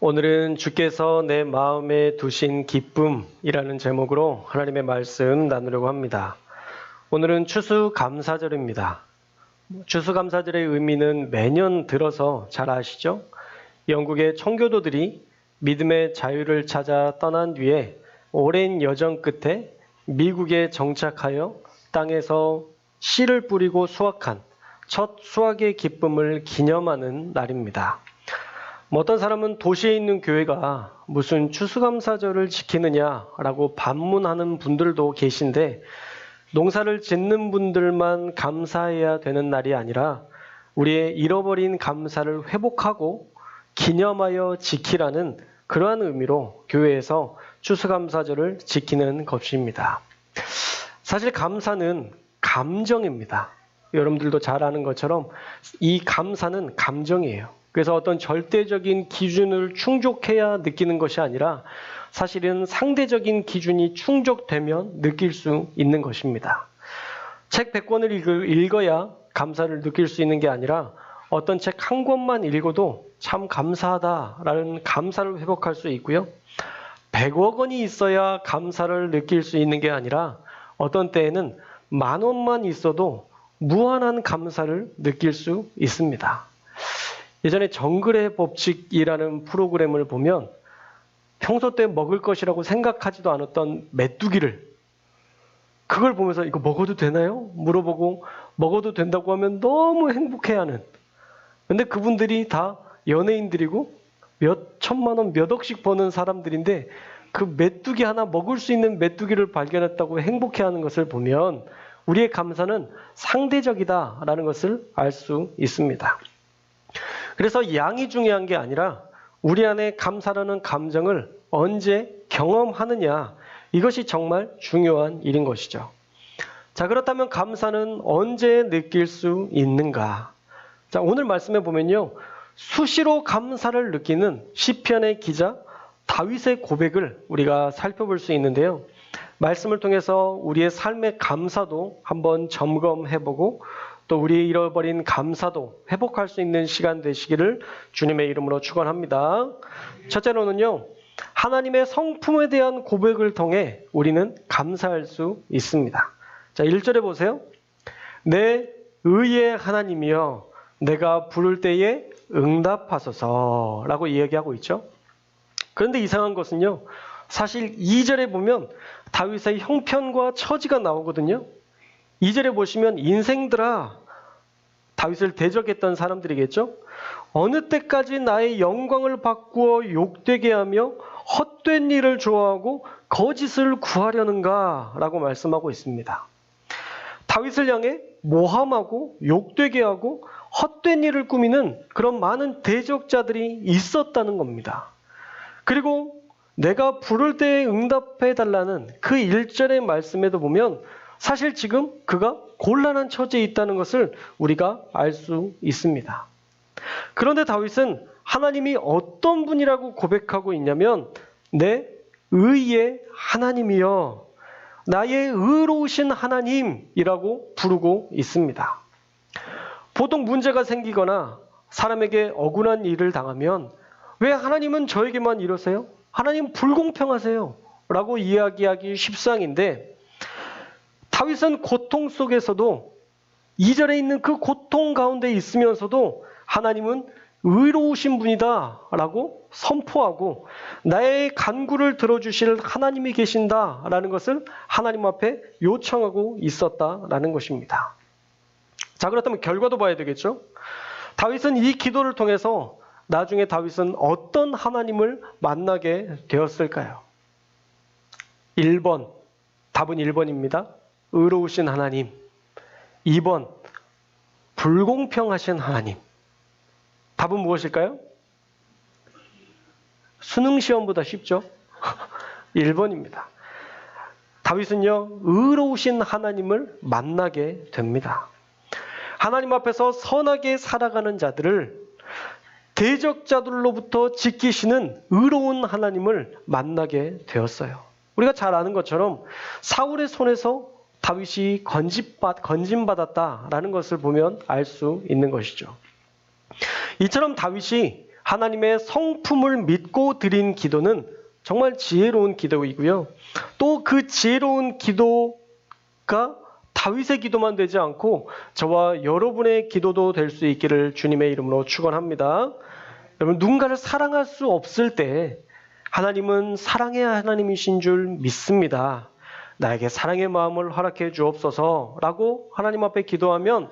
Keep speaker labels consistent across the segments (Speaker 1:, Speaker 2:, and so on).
Speaker 1: 오늘은 주께서 내 마음에 두신 기쁨이라는 제목으로 하나님의 말씀 나누려고 합니다. 오늘은 추수감사절입니다. 추수감사절의 의미는 매년 들어서 잘 아시죠? 영국의 청교도들이 믿음의 자유를 찾아 떠난 뒤에 오랜 여정 끝에 미국에 정착하여 땅에서 씨를 뿌리고 수확한 첫 수확의 기쁨을 기념하는 날입니다. 뭐 어떤 사람은 도시에 있는 교회가 무슨 추수감사절을 지키느냐라고 반문하는 분들도 계신데 농사를 짓는 분들만 감사해야 되는 날이 아니라 우리의 잃어버린 감사를 회복하고 기념하여 지키라는 그러한 의미로 교회에서 추수감사절을 지키는 것입니다. 사실 감사는 감정입니다. 여러분들도 잘 아는 것처럼 이 감사는 감정이에요. 그래서 어떤 절대적인 기준을 충족해야 느끼는 것이 아니라 사실은 상대적인 기준이 충족되면 느낄 수 있는 것입니다. 책 100권을 읽어야 감사를 느낄 수 있는 게 아니라 어떤 책 한 권만 읽어도 참 감사하다라는 감사를 회복할 수 있고요. 100억 원이 있어야 감사를 느낄 수 있는 게 아니라 어떤 때에는 만 원만 있어도 무한한 감사를 느낄 수 있습니다. 예전에 정글의 법칙이라는 프로그램을 보면 평소 때 먹을 것이라고 생각하지도 않았던 메뚜기를 그걸 보면서 이거 먹어도 되나요? 물어보고 먹어도 된다고 하면 너무 행복해하는. 근데 그분들이 다 연예인들이고 몇 천만 원, 몇 억씩 버는 사람들인데 그 메뚜기 하나 먹을 수 있는 메뚜기를 발견했다고 행복해하는 것을 보면 우리의 감사는 상대적이다라는 것을 알 수 있습니다. 그래서 양이 중요한 게 아니라 우리 안에 감사라는 감정을 언제 경험하느냐 이것이 정말 중요한 일인 것이죠. 자, 그렇다면 감사는 언제 느낄 수 있는가? 자, 오늘 말씀해 보면요. 수시로 감사를 느끼는 시편의 기자 다윗의 고백을 우리가 살펴볼 수 있는데요. 말씀을 통해서 우리의 삶의 감사도 한번 점검해 보고 또 우리의 잃어버린 감사도 회복할 수 있는 시간 되시기를 주님의 이름으로 축원합니다. 첫째로는요. 하나님의 성품에 대한 고백을 통해 우리는 감사할 수 있습니다. 자, 1절에 보세요. 내 의의 하나님이여 내가 부를 때에 응답하소서라고 이야기하고 있죠. 그런데 이상한 것은요. 사실 2절에 보면 다윗의 형편과 처지가 나오거든요. 2절에 보시면 인생들아 다윗을 대적했던 사람들이겠죠. 어느 때까지 나의 영광을 바꾸어 욕되게 하며 헛된 일을 좋아하고 거짓을 구하려는가라고 말씀하고 있습니다. 다윗을 향해 모함하고 욕되게 하고 헛된 일을 꾸미는 그런 많은 대적자들이 있었다는 겁니다. 그리고 내가 부를 때에 응답해 달라는 그 1절의 말씀에도 보면 사실 지금 그가 곤란한 처지에 있다는 것을 우리가 알 수 있습니다. 그런데 다윗은 하나님이 어떤 분이라고 고백하고 있냐면 내 의의 하나님이여 나의 의로우신 하나님이라고 부르고 있습니다. 보통 문제가 생기거나 사람에게 억울한 일을 당하면 왜 하나님은 저에게만 이러세요? 하나님 불공평하세요. 라고 이야기하기 십상인데 다윗은 고통 속에서도 2절에 있는 그 고통 가운데 있으면서도 하나님은 의로우신 분이다 라고 선포하고 나의 간구를 들어주실 하나님이 계신다 라는 것을 하나님 앞에 요청하고 있었다라는 것입니다. 자, 그렇다면 결과도 봐야 되겠죠? 다윗은 이 기도를 통해서 나중에 다윗은 어떤 하나님을 만나게 되었을까요? 1번, 답은 1번입니다. 의로우신 하나님. 2번, 불공평하신 하나님. 답은 무엇일까요? 수능 시험보다 쉽죠? 1번입니다. 다윗은요, 의로우신 하나님을 만나게 됩니다. 하나님 앞에서 선하게 살아가는 자들을 대적자들로부터 지키시는 의로운 하나님을 만나게 되었어요. 우리가 잘 아는 것처럼 사울의 손에서 다윗이 건집받, 건진받았다라는 것을 보면 알 수 있는 것이죠. 이처럼 다윗이 하나님의 성품을 믿고 드린 기도는 정말 지혜로운 기도이고요. 또 그 지혜로운 기도가 다윗의 기도만 되지 않고 저와 여러분의 기도도 될 수 있기를 주님의 이름으로 축원합니다. 여러분 누군가를 사랑할 수 없을 때 하나님은 사랑의 하나님이신 줄 믿습니다. 나에게 사랑의 마음을 허락해 주옵소서라고 하나님 앞에 기도하면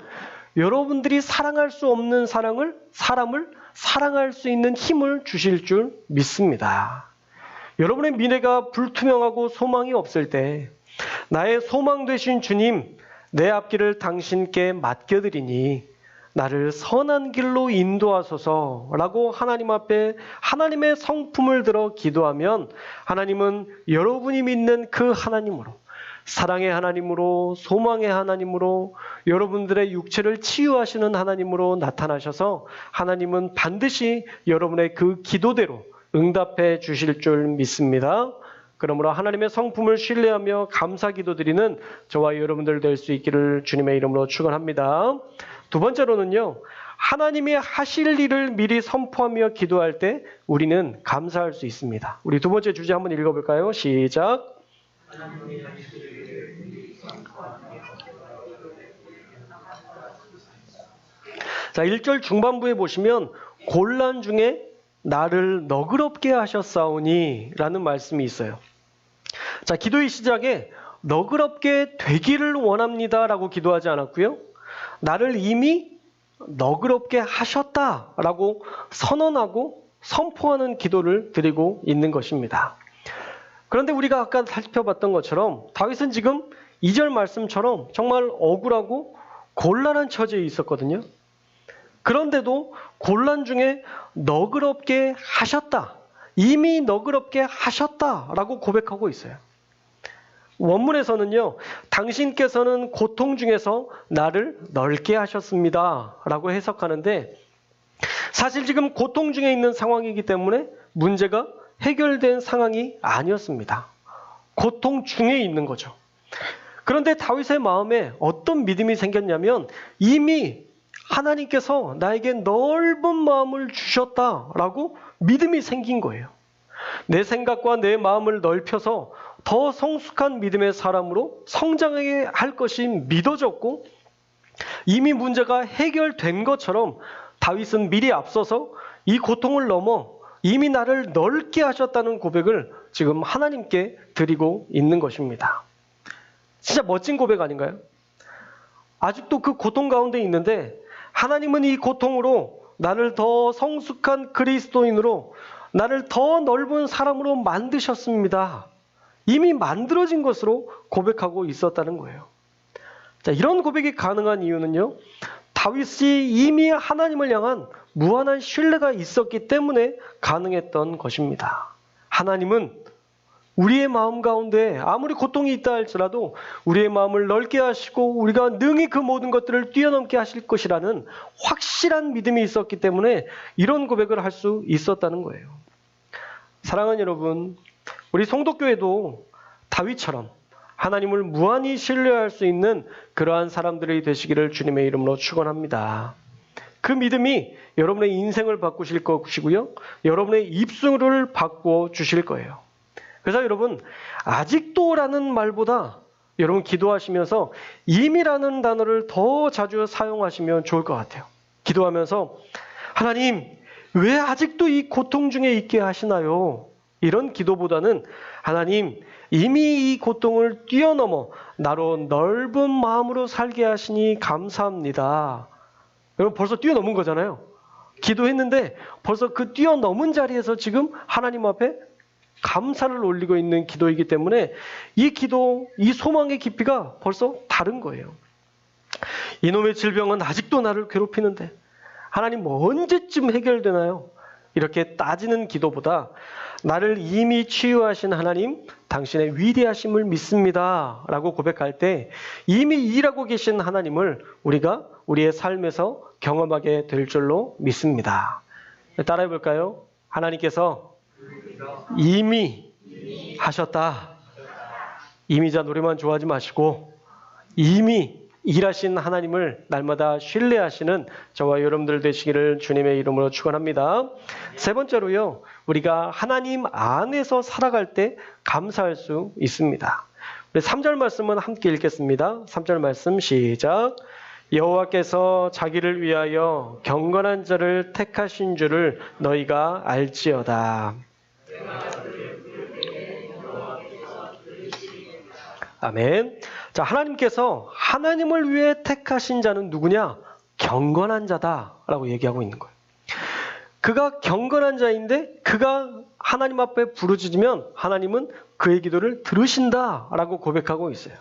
Speaker 1: 여러분들이 사랑할 수 없는 사랑을 사람을 사랑할 수 있는 힘을 주실 줄 믿습니다. 여러분의 미래가 불투명하고 소망이 없을 때 나의 소망 되신 주님 내 앞길을 당신께 맡겨드리니 나를 선한 길로 인도하소서라고 하나님 앞에 하나님의 성품을 들어 기도하면 하나님은 여러분이 믿는 그 하나님으로 사랑의 하나님으로 소망의 하나님으로 여러분들의 육체를 치유하시는 하나님으로 나타나셔서 하나님은 반드시 여러분의 그 기도대로 응답해 주실 줄 믿습니다. 그러므로 하나님의 성품을 신뢰하며 감사 기도드리는 저와 여러분들 될 수 있기를 주님의 이름으로 축원합니다. 두 번째로는요. 하나님이 하실 일을 미리 선포하며 기도할 때 우리는 감사할 수 있습니다. 우리 두 번째 주제 한번 읽어 볼까요? 시작. 자, 1절 중반부에 보시면 곤란 중에 나를 너그럽게 하셨사오니 라는 말씀이 있어요. 자, 기도의 시작에 너그럽게 되기를 원합니다 라고 기도하지 않았고요. 나를 이미 너그럽게 하셨다 라고 선언하고 선포하는 기도를 드리고 있는 것입니다. 그런데 우리가 아까 살펴봤던 것처럼 다윗은 지금 2절 말씀처럼 정말 억울하고 곤란한 처지에 있었거든요. 그런데도 곤란 중에 너그럽게 하셨다. 이미 너그럽게 하셨다라고 고백하고 있어요. 원문에서는요, 당신께서는 고통 중에서 나를 넓게 하셨습니다. 라고 해석하는데, 사실 지금 고통 중에 있는 상황이기 때문에 문제가 해결된 상황이 아니었습니다. 고통 중에 있는 거죠. 그런데 다윗의 마음에 어떤 믿음이 생겼냐면 이미 하나님께서 나에게 넓은 마음을 주셨다라고 믿음이 생긴 거예요. 내 생각과 내 마음을 넓혀서 더 성숙한 믿음의 사람으로 성장하게 할 것이 믿어졌고 이미 문제가 해결된 것처럼 다윗은 미리 앞서서 이 고통을 넘어 이미 나를 넓게 하셨다는 고백을 지금 하나님께 드리고 있는 것입니다. 진짜 멋진 고백 아닌가요? 아직도 그 고통 가운데 있는데 하나님은 이 고통으로 나를 더 성숙한 그리스도인으로 나를 더 넓은 사람으로 만드셨습니다. 이미 만들어진 것으로 고백하고 있었다는 거예요. 자, 이런 고백이 가능한 이유는요. 다윗이 이미 하나님을 향한 무한한 신뢰가 있었기 때문에 가능했던 것입니다. 하나님은 우리의 마음 가운데 아무리 고통이 있다 할지라도 우리의 마음을 넓게 하시고 우리가 능히 그 모든 것들을 뛰어넘게 하실 것이라는 확실한 믿음이 있었기 때문에 이런 고백을 할 수 있었다는 거예요. 사랑하는 여러분, 우리 성도교회도 다윗처럼 하나님을 무한히 신뢰할 수 있는 그러한 사람들이 되시기를 주님의 이름으로 축원합니다. 그 믿음이 여러분의 인생을 바꾸실 것이고요. 여러분의 입술을 바꾸어 주실 거예요. 그래서 여러분 아직도라는 말보다 여러분 기도하시면서 이미라는 단어를 더 자주 사용하시면 좋을 것 같아요. 기도하면서 하나님 왜 아직도 이 고통 중에 있게 하시나요? 이런 기도보다는 하나님 이미 이 고통을 뛰어넘어 나로 넓은 마음으로 살게 하시니 감사합니다. 여러분 벌써 뛰어넘은 거잖아요. 기도했는데 벌써 그 뛰어넘은 자리에서 지금 하나님 앞에 감사를 올리고 있는 기도이기 때문에 이 기도, 이 소망의 깊이가 벌써 다른 거예요. 이놈의 질병은 아직도 나를 괴롭히는데 하나님 뭐 언제쯤 해결되나요? 이렇게 따지는 기도보다 나를 이미 치유하신 하나님, 당신의 위대하심을 믿습니다. 라고 고백할 때 이미 일하고 계신 하나님을 우리가 우리의 삶에서 경험하게 될 줄로 믿습니다. 따라해 볼까요? 하나님께서 이미 하셨다. 이미자 노래만 좋아하지 마시고 이미 일하신 하나님을 날마다 신뢰하시는 저와 여러분들 되시기를 주님의 이름으로 축원합니다. 세 번째로요. 우리가 하나님 안에서 살아갈 때 감사할 수 있습니다. 우리 3절 말씀은 함께 읽겠습니다. 3절 말씀 시작. 여호와께서 자기를 위하여 경건한 자를 택하신 줄을 너희가 알지어다. 아멘. 자, 하나님께서 하나님을 위해 택하신 자는 누구냐? 경건한 자다라고 얘기하고 있는 거예요. 그가 경건한 자인데 그가 하나님 앞에 부르짖으면 하나님은 그의 기도를 들으신다라고 고백하고 있어요.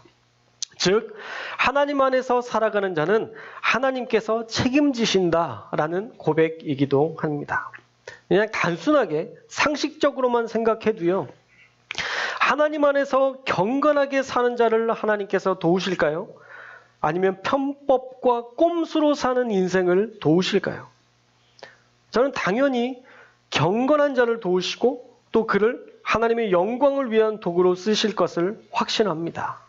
Speaker 1: 즉 하나님 안에서 살아가는 자는 하나님께서 책임지신다라는 고백이기도 합니다. 그냥 단순하게 상식적으로만 생각해도요. 하나님 안에서 경건하게 사는 자를 하나님께서 도우실까요? 아니면 편법과 꼼수로 사는 인생을 도우실까요? 저는 당연히 경건한 자를 도우시고 또 그를 하나님의 영광을 위한 도구로 쓰실 것을 확신합니다.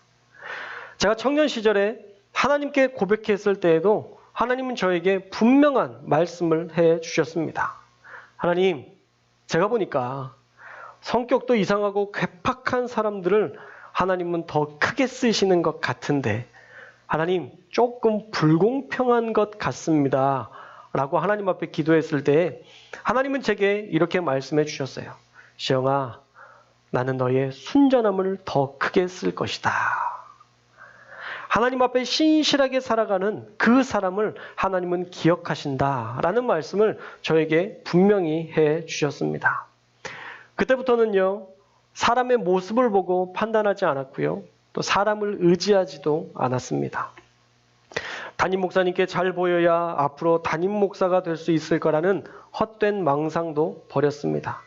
Speaker 1: 제가 청년 시절에 하나님께 고백했을 때에도 하나님은 저에게 분명한 말씀을 해 주셨습니다. 하나님, 제가 보니까 성격도 이상하고 괴팍한 사람들을 하나님은 더 크게 쓰시는 것 같은데, 하나님, 조금 불공평한 것 같습니다. 라고 하나님 앞에 기도했을 때, 하나님은 제게 이렇게 말씀해 주셨어요. 시영아, 나는 너의 순전함을 더 크게 쓸 것이다. 하나님 앞에 신실하게 살아가는 그 사람을 하나님은 기억하신다. 라는 말씀을 저에게 분명히 해 주셨습니다. 그때부터는요, 사람의 모습을 보고 판단하지 않았고요. 또 사람을 의지하지도 않았습니다. 담임 목사님께 잘 보여야 앞으로 담임 목사가 될 수 있을 거라는 헛된 망상도 버렸습니다.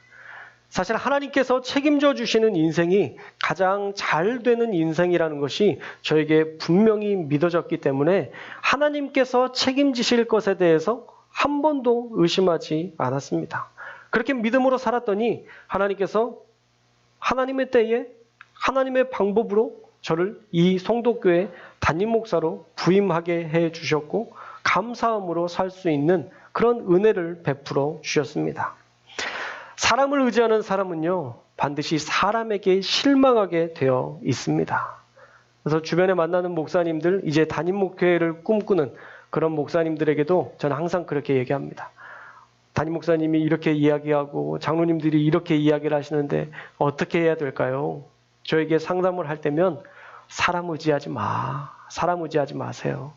Speaker 1: 사실 하나님께서 책임져 주시는 인생이 가장 잘 되는 인생이라는 것이 저에게 분명히 믿어졌기 때문에 하나님께서 책임지실 것에 대해서 한 번도 의심하지 않았습니다. 그렇게 믿음으로 살았더니 하나님께서 하나님의 때에 하나님의 방법으로 저를 이 성도교회 담임 목사로 부임하게 해 주셨고 감사함으로 살 수 있는 그런 은혜를 베풀어 주셨습니다. 사람을 의지하는 사람은요, 반드시 사람에게 실망하게 되어 있습니다. 그래서 주변에 만나는 목사님들, 이제 담임 목회를 꿈꾸는 그런 목사님들에게도 저는 항상 그렇게 얘기합니다. 담임 목사님이 이렇게 이야기하고 장로님들이 이렇게 이야기를 하시는데 어떻게 해야 될까요? 저에게 상담을 할 때면 사람 의지하지 마. 사람 의지하지 마세요.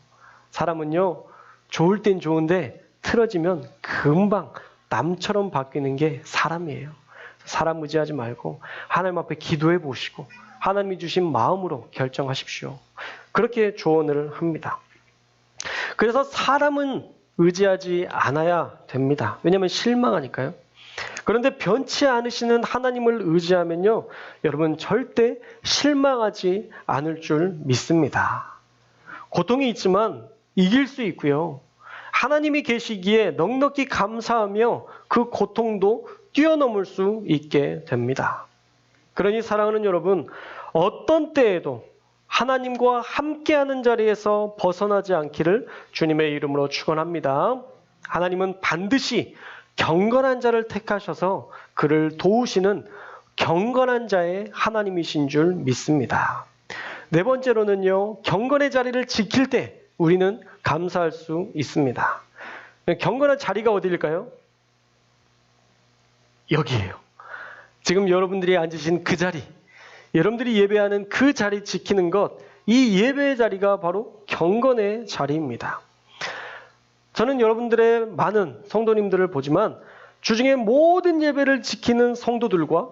Speaker 1: 사람은요, 좋을 땐 좋은데 틀어지면 금방 남처럼 바뀌는 게 사람이에요. 사람 의지하지 말고 하나님 앞에 기도해 보시고 하나님이 주신 마음으로 결정하십시오. 그렇게 조언을 합니다. 그래서 사람은 의지하지 않아야 됩니다. 왜냐하면 실망하니까요. 그런데 변치 않으시는 하나님을 의지하면요, 여러분 절대 실망하지 않을 줄 믿습니다. 고통이 있지만 이길 수 있고요. 하나님이 계시기에 넉넉히 감사하며 그 고통도 뛰어넘을 수 있게 됩니다. 그러니 사랑하는 여러분, 어떤 때에도 하나님과 함께하는 자리에서 벗어나지 않기를 주님의 이름으로 축원합니다. 하나님은 반드시 경건한 자를 택하셔서 그를 도우시는 경건한 자의 하나님이신 줄 믿습니다. 네 번째로는요, 경건의 자리를 지킬 때 우리는 감사할 수 있습니다. 경건한 자리가 어디일까요? 여기에요. 지금 여러분들이 앉으신 그 자리, 여러분들이 예배하는 그 자리 지키는 것, 이 예배의 자리가 바로 경건의 자리입니다. 저는 여러분들의 많은 성도님들을 보지만 주중에 모든 예배를 지키는 성도들과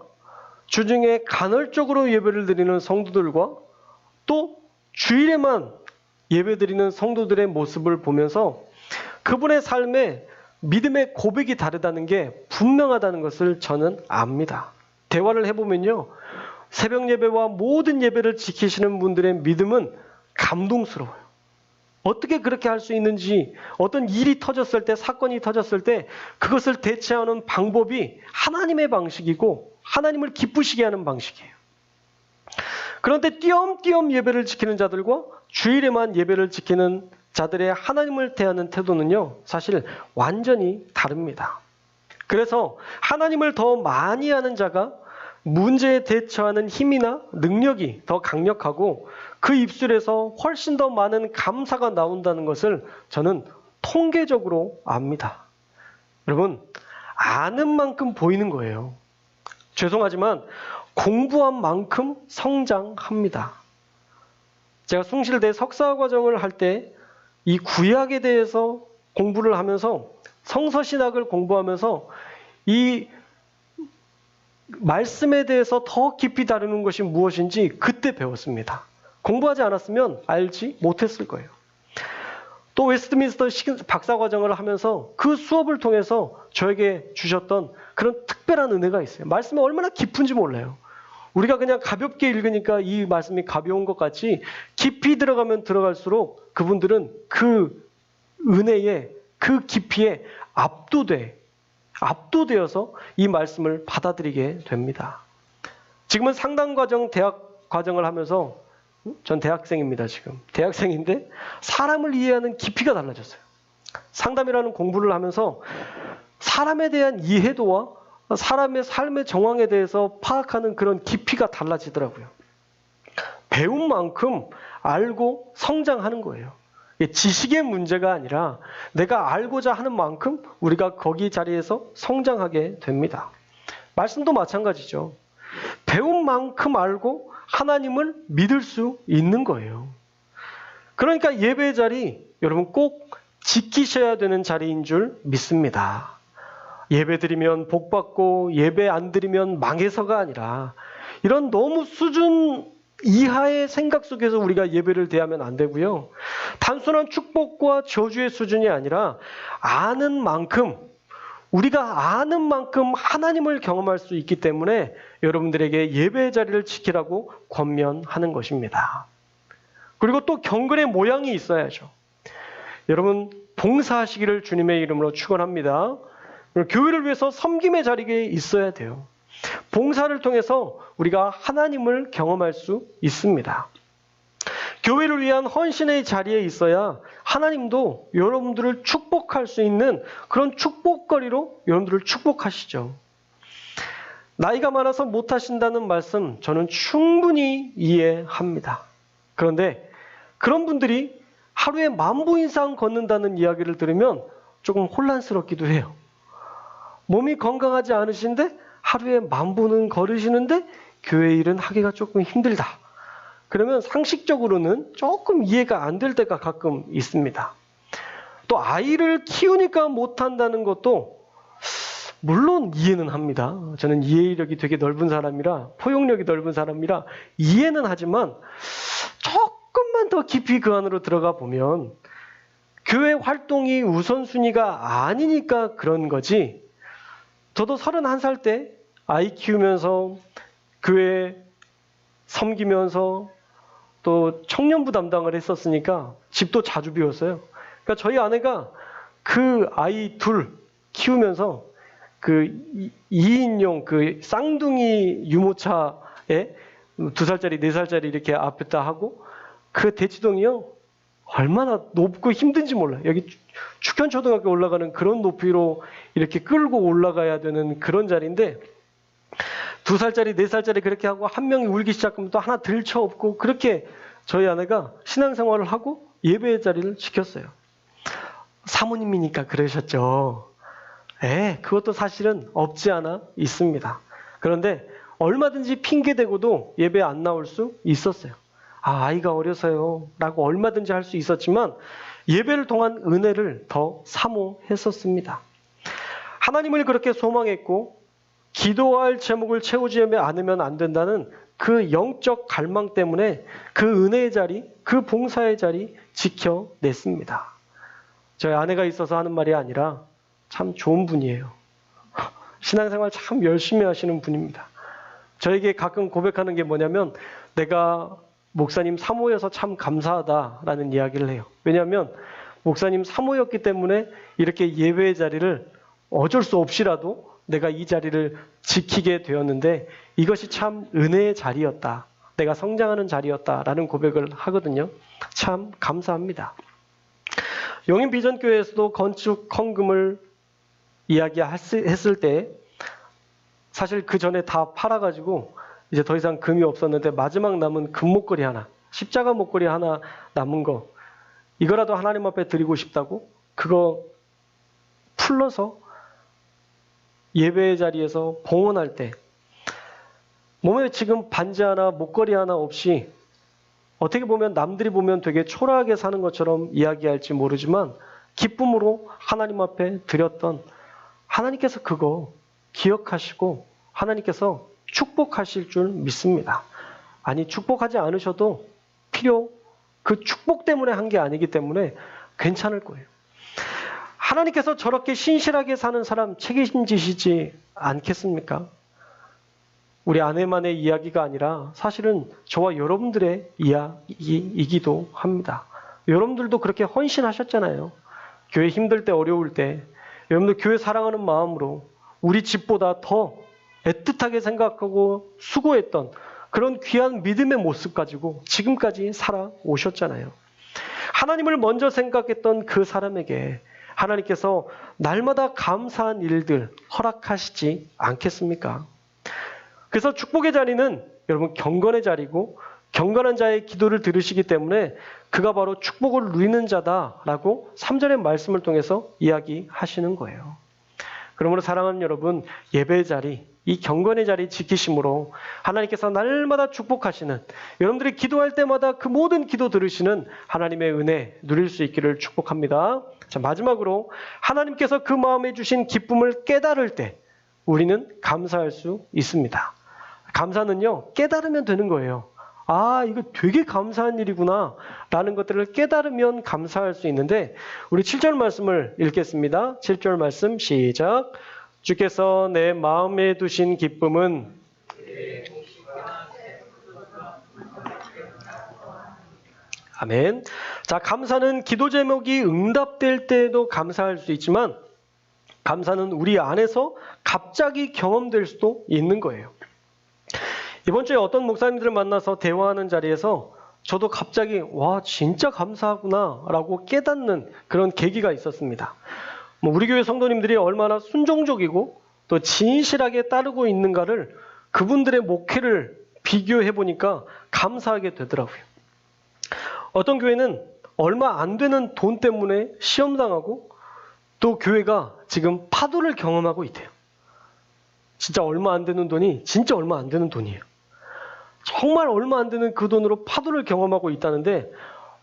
Speaker 1: 주중에 간헐적으로 예배를 드리는 성도들과 또 주일에만 예배 드리는 성도들의 모습을 보면서 그분의 삶에 믿음의 고백이 다르다는 게 분명하다는 것을 저는 압니다. 대화를 해보면요. 새벽 예배와 모든 예배를 지키시는 분들의 믿음은 감동스러워요. 어떻게 그렇게 할 수 있는지, 어떤 일이 터졌을 때, 사건이 터졌을 때, 그것을 대체하는 방법이 하나님의 방식이고, 하나님을 기쁘시게 하는 방식이에요. 그런데 띄엄띄엄 예배를 지키는 자들과 주일에만 예배를 지키는 자들의 하나님을 대하는 태도는요, 사실 완전히 다릅니다. 그래서 하나님을 더 많이 아는 자가 문제에 대처하는 힘이나 능력이 더 강력하고 그 입술에서 훨씬 더 많은 감사가 나온다는 것을 저는 통계적으로 압니다. 여러분, 아는 만큼 보이는 거예요. 죄송하지만 공부한 만큼 성장합니다. 제가 숭실대 석사 과정을 할 때 이 구약에 대해서 공부를 하면서 성서신학을 공부하면서 이 말씀에 대해서 더 깊이 다루는 것이 무엇인지 그때 배웠습니다. 공부하지 않았으면 알지 못했을 거예요. 또 웨스트민스터 박사 과정을 하면서 그 수업을 통해서 저에게 주셨던 그런 특별한 은혜가 있어요. 말씀이 얼마나 깊은지 몰라요. 우리가 그냥 가볍게 읽으니까 이 말씀이 가벼운 것 같이 깊이 들어가면 들어갈수록 그분들은 그 은혜에 그 깊이에 압도돼 압도되어서 이 말씀을 받아들이게 됩니다. 지금은 상당 과정 대학 과정을 하면서 전 대학생입니다, 지금. 대학생인데 사람을 이해하는 깊이가 달라졌어요. 상담이라는 공부를 하면서 사람에 대한 이해도와 사람의 삶의 정황에 대해서 파악하는 그런 깊이가 달라지더라고요. 배운 만큼 알고 성장하는 거예요. 지식의 문제가 아니라 내가 알고자 하는 만큼 우리가 거기 자리에서 성장하게 됩니다. 말씀도 마찬가지죠. 배운 만큼 알고 하나님을 믿을 수 있는 거예요. 그러니까 예배 자리 여러분 꼭 지키셔야 되는 자리인 줄 믿습니다. 예배 드리면 복 받고 예배 안 드리면 망해서가 아니라 이런 너무 수준 이하의 생각 속에서 우리가 예배를 대하면 안 되고요. 단순한 축복과 저주의 수준이 아니라 아는 만큼 우리가 아는 만큼 하나님을 경험할 수 있기 때문에 여러분들에게 예배 자리를 지키라고 권면하는 것입니다. 그리고 또 경건의 모양이 있어야죠. 여러분 봉사하시기를 주님의 이름으로 축원합니다. 교회를 위해서 섬김의 자리에 있어야 돼요. 봉사를 통해서 우리가 하나님을 경험할 수 있습니다. 교회를 위한 헌신의 자리에 있어야 하나님도 여러분들을 축복할 수 있는 그런 축복거리로 여러분들을 축복하시죠. 나이가 많아서 못하신다는 말씀 저는 충분히 이해합니다. 그런데 그런 분들이 하루에 만보 이상 걷는다는 이야기를 들으면 조금 혼란스럽기도 해요. 몸이 건강하지 않으신데 하루에 만 보는 걸으시는데 교회 일은 하기가 조금 힘들다. 그러면 상식적으로는 조금 이해가 안 될 때가 가끔 있습니다. 또 아이를 키우니까 못한다는 것도 물론 이해는 합니다. 저는 이해력이 되게 넓은 사람이라 포용력이 넓은 사람이라 이해는 하지만 조금만 더 깊이 그 안으로 들어가 보면 교회 활동이 우선순위가 아니니까 그런 거지. 저도 31살 때 아이 키우면서 교회 섬기면서 또 청년부 담당을 했었으니까 집도 자주 비웠어요. 그러니까 저희 아내가 그 아이 둘 키우면서 그 2인용 그 쌍둥이 유모차에 두 살짜리, 네 살짜리 이렇게 앞에다 하고 그 대치동이요. 얼마나 높고 힘든지 몰라요. 여기 축현초등학교 올라가는 그런 높이로 이렇게 끌고 올라가야 되는 그런 자리인데 두 살짜리, 네 살짜리 그렇게 하고 한 명이 울기 시작하면 또 하나 들쳐 업고 그렇게 저희 아내가 신앙생활을 하고 예배의 자리를 지켰어요. 사모님이니까 그러셨죠. 예, 그것도 사실은 없지 않아 있습니다. 그런데 얼마든지 핑계대고도 예배 안 나올 수 있었어요. 아, 아이가 어려서요. 라고 얼마든지 할 수 있었지만 예배를 통한 은혜를 더 사모했었습니다. 하나님을 그렇게 소망했고 기도할 제목을 채우지 않으면 안 된다는 그 영적 갈망 때문에 그 은혜의 자리, 그 봉사의 자리 지켜냈습니다. 저희 아내가 있어서 하는 말이 아니라 참 좋은 분이에요. 신앙생활 참 열심히 하시는 분입니다. 저에게 가끔 고백하는 게 뭐냐면 내가 목사님 사모여서 참 감사하다라는 이야기를 해요. 왜냐하면 목사님 사모였기 때문에 이렇게 예배의 자리를 어쩔 수 없이라도 내가 이 자리를 지키게 되었는데 이것이 참 은혜의 자리였다. 내가 성장하는 자리였다라는 고백을 하거든요. 참 감사합니다. 용인 비전교회에서도 건축 헌금을 이야기했을 때 사실 그 전에 다 팔아가지고 이제 더 이상 금이 없었는데 마지막 남은 금 목걸이 하나, 십자가 목걸이 하나 남은 거 이거라도 하나님 앞에 드리고 싶다고 그거 풀러서 예배 자리에서 봉헌할 때 몸에 지금 반지 하나 목걸이 하나 없이 어떻게 보면 남들이 보면 되게 초라하게 사는 것처럼 이야기할지 모르지만 기쁨으로 하나님 앞에 드렸던 하나님께서 그거 기억하시고 하나님께서 축복하실 줄 믿습니다. 아니 축복하지 않으셔도 필요 그 축복 때문에 한 게 아니기 때문에 괜찮을 거예요. 하나님께서 저렇게 신실하게 사는 사람 책임지시지 않겠습니까? 우리 아내만의 이야기가 아니라 사실은 저와 여러분들의 이야기이기도 합니다. 여러분들도 그렇게 헌신하셨잖아요. 교회 힘들 때 어려울 때 여러분들 교회 사랑하는 마음으로 우리 집보다 더 애틋하게 생각하고 수고했던 그런 귀한 믿음의 모습 가지고 지금까지 살아오셨잖아요. 하나님을 먼저 생각했던 그 사람에게 하나님께서 날마다 감사한 일들 허락하시지 않겠습니까? 그래서 축복의 자리는 여러분 경건의 자리고 경건한 자의 기도를 들으시기 때문에 그가 바로 축복을 누리는 자다라고 3절의 말씀을 통해서 이야기하시는 거예요. 그러므로 사랑하는 여러분, 예배 자리, 이 경건의 자리 지키심으로 하나님께서 날마다 축복하시는 여러분들이 기도할 때마다 그 모든 기도 들으시는 하나님의 은혜 누릴 수 있기를 축복합니다. 자, 마지막으로 하나님께서 그 마음에 주신 기쁨을 깨달을 때 우리는 감사할 수 있습니다. 감사는요, 깨달으면 되는 거예요. 아, 이거 되게 감사한 일이구나. 라는 것들을 깨달으면 감사할 수 있는데, 우리 7절 말씀을 읽겠습니다. 7절 말씀 시작. 주께서 내 마음에 두신 기쁨은 아멘. 자, 감사는 기도 제목이 응답될 때에도 감사할 수 있지만, 감사는 우리 안에서 갑자기 경험될 수도 있는 거예요. 이번 주에 어떤 목사님들을 만나서 대화하는 자리에서 저도 갑자기 와 진짜 감사하구나라고 깨닫는 그런 계기가 있었습니다. 뭐 우리 교회 성도님들이 얼마나 순종적이고 또 진실하게 따르고 있는가를 그분들의 목회를 비교해 보니까 감사하게 되더라고요. 어떤 교회는 얼마 안 되는 돈 때문에 시험당하고 또 교회가 지금 파도를 경험하고 있대요. 진짜 얼마 안 되는 돈이 진짜 얼마 안 되는 돈이에요. 정말 얼마 안 되는 그 돈으로 파도를 경험하고 있다는데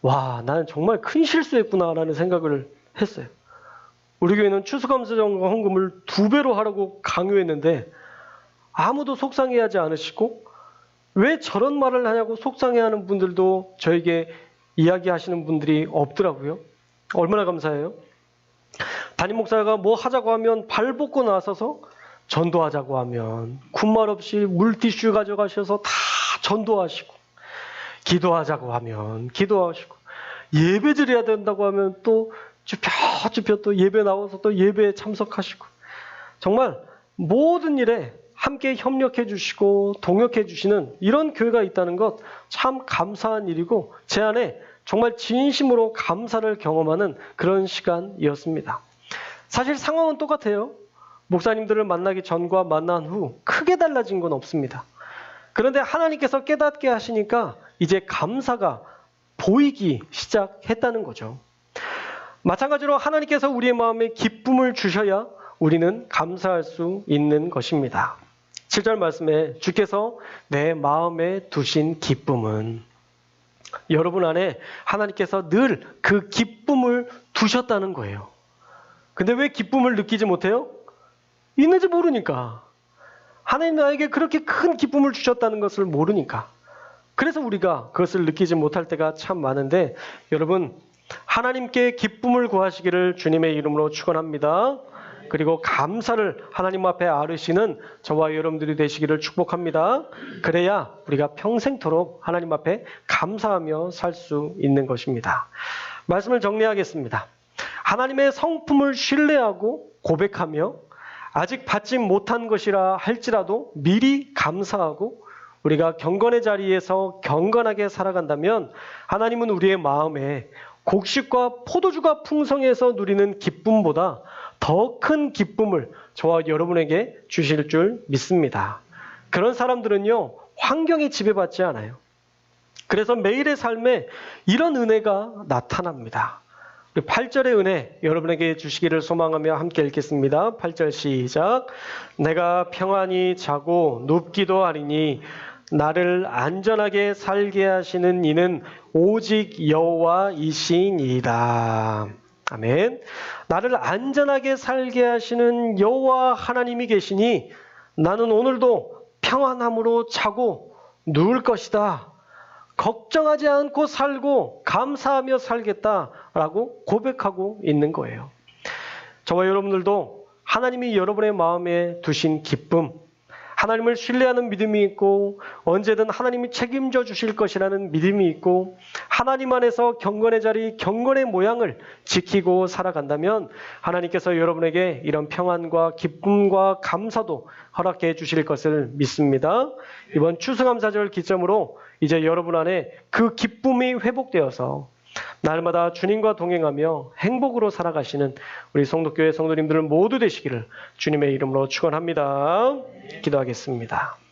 Speaker 1: 와 나는 정말 큰 실수했구나라는 생각을 했어요. 우리 교회는 추수감사정과 헌금을 두 배로 하라고 강요했는데 아무도 속상해하지 않으시고 왜 저런 말을 하냐고 속상해하는 분들도 저에게 이야기하시는 분들이 없더라고요. 얼마나 감사해요. 담임 목사가 뭐 하자고 하면 발 벗고 나서서 전도하자고 하면 군말 없이 물티슈 가져가셔서 다 전도하시고 기도하자고 하면 기도하시고 예배 드려야 된다고 하면 또 주펴주펴 또 예배 나와서 또 예배에 참석하시고 정말 모든 일에 함께 협력해 주시고 동역해 주시는 이런 교회가 있다는 것 참 감사한 일이고 제 안에 정말 진심으로 감사를 경험하는 그런 시간이었습니다. 사실 상황은 똑같아요. 목사님들을 만나기 전과 만난 후 크게 달라진 건 없습니다. 그런데 하나님께서 깨닫게 하시니까 이제 감사가 보이기 시작했다는 거죠. 마찬가지로 하나님께서 우리의 마음에 기쁨을 주셔야 우리는 감사할 수 있는 것입니다. 7절 말씀에 주께서 내 마음에 두신 기쁨은 여러분 안에 하나님께서 늘 그 기쁨을 두셨다는 거예요. 근데 왜 기쁨을 느끼지 못해요? 있는지 모르니까. 하나님 나에게 그렇게 큰 기쁨을 주셨다는 것을 모르니까. 그래서 우리가 그것을 느끼지 못할 때가 참 많은데 여러분 하나님께 기쁨을 구하시기를 주님의 이름으로 축원합니다. 그리고 감사를 하나님 앞에 아르시는 저와 여러분들이 되시기를 축복합니다. 그래야 우리가 평생토록 하나님 앞에 감사하며 살 수 있는 것입니다. 말씀을 정리하겠습니다. 하나님의 성품을 신뢰하고 고백하며 아직 받지 못한 것이라 할지라도 미리 감사하고 우리가 경건의 자리에서 경건하게 살아간다면 하나님은 우리의 마음에 곡식과 포도주가 풍성해서 누리는 기쁨보다 더 큰 기쁨을 저와 여러분에게 주실 줄 믿습니다. 그런 사람들은요, 환경에 지배받지 않아요. 그래서 매일의 삶에 이런 은혜가 나타납니다. 8절의 은혜 여러분에게 주시기를 소망하며 함께 읽겠습니다. 8절 시작. 내가 평안히 자고 눕기도 하리니 나를 안전하게 살게 하시는 이는 오직 여호와이시니이다. 아멘. 나를 안전하게 살게 하시는 여호와 하나님이 계시니 나는 오늘도 평안함으로 자고 누울 것이다. 걱정하지 않고 살고 감사하며 살겠다라고 고백하고 있는 거예요. 저와 여러분들도 하나님이 여러분의 마음에 두신 기쁨, 하나님을 신뢰하는 믿음이 있고 언제든 하나님이 책임져 주실 것이라는 믿음이 있고 하나님 안에서 경건의 자리, 경건의 모양을 지키고 살아간다면 하나님께서 여러분에게 이런 평안과 기쁨과 감사도 허락해 주실 것을 믿습니다. 이번 추수감사절 기점으로 이제 여러분 안에 그 기쁨이 회복되어서 날마다 주님과 동행하며 행복으로 살아가시는 우리 성도교회 성도님들 모두 되시기를 주님의 이름으로 축원합니다. 기도하겠습니다.